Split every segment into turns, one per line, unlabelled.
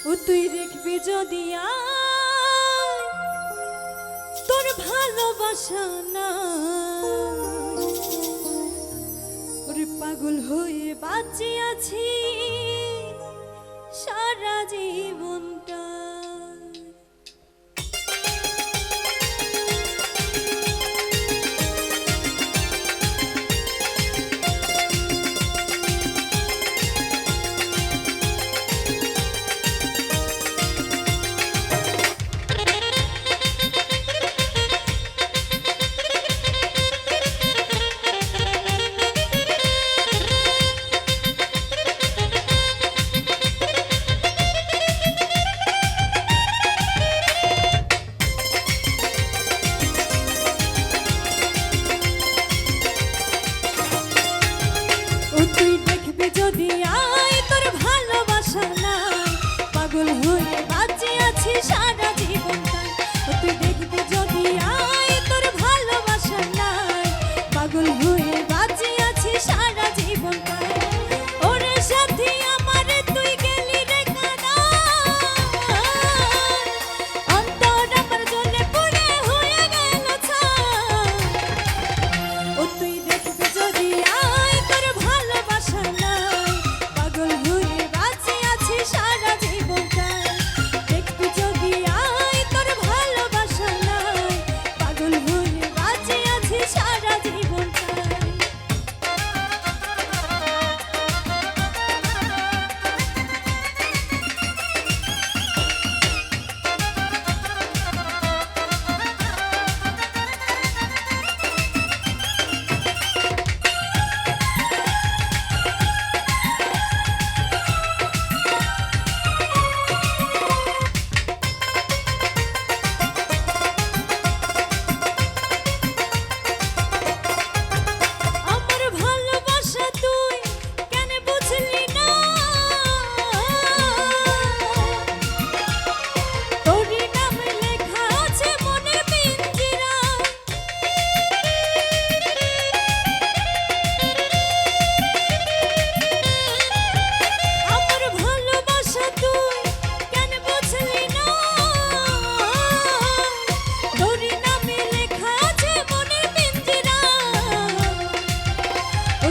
ও তুই দেখবি যদি তোর ভালোবাসা না ওরে পাগল হয়ে বাঁচিয়াছি সারা জীবন Cho.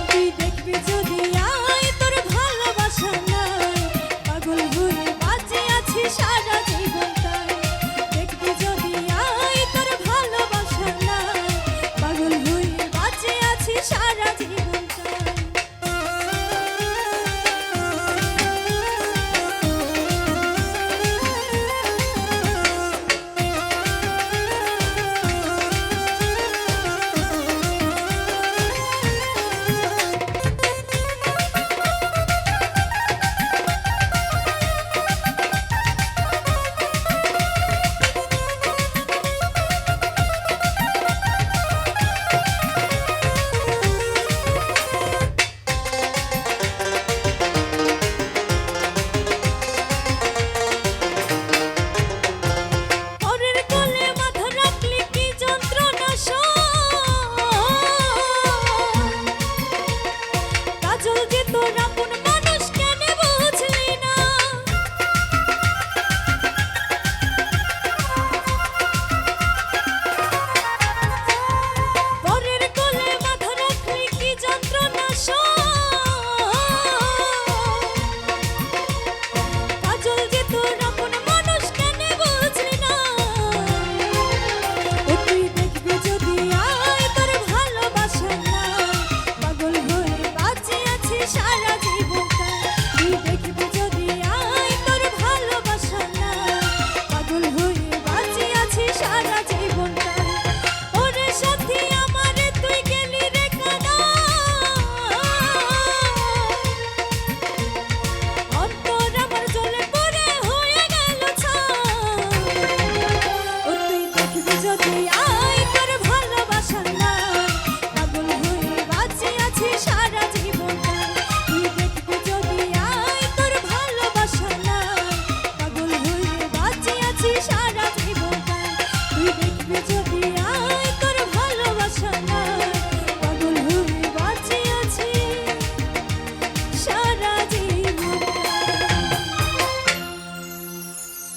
যদি দেখবি যদি